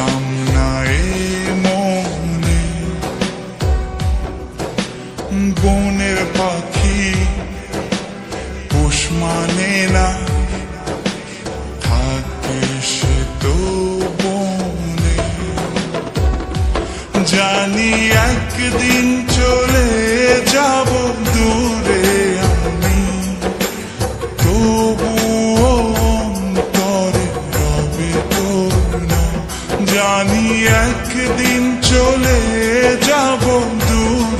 from জানি একদিন চলে যাব দূরে।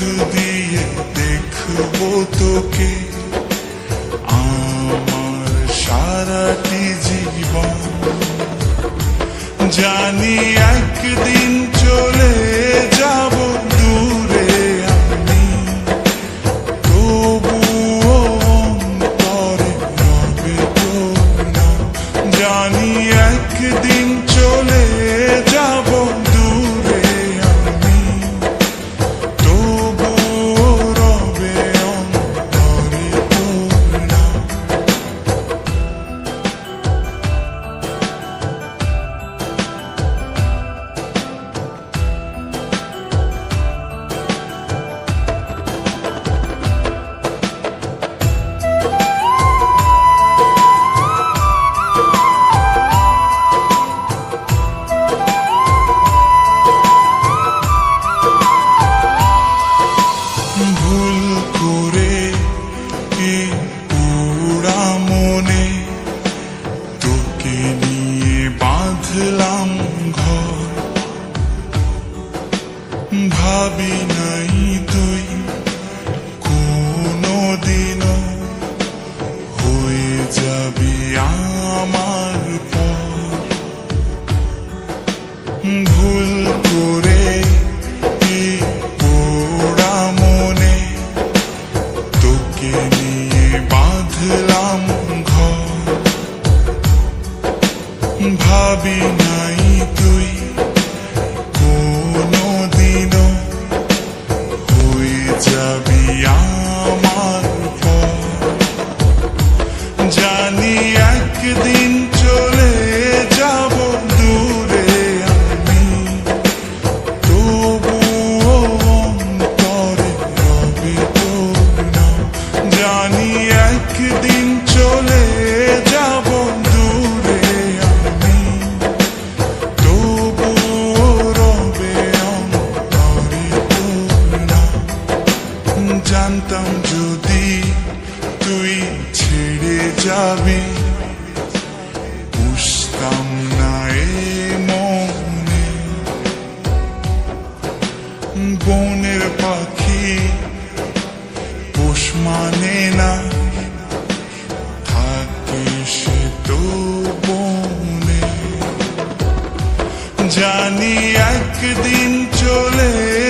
চোখ দিয়ে দেখব তোকে। আমার সারাটি জীবন। জানি একদিন চলে যাব দূরে আমি। তবুও অন্তরে রবে তোর জানি একদিন চলে যাব বাঁধলাম ঘর ভাবি নাই একদিন চলে যাব দূরে আমি। তবুও অন্তরে রবে তোর নাম জানি একদিন চলে যাব দূরে আমি। তবুও রবে অন্তরে তোর নাম জানতাম যদি তুই ছেড়ে যাবি। থাকে সে তো বনে জানি একদিন চলে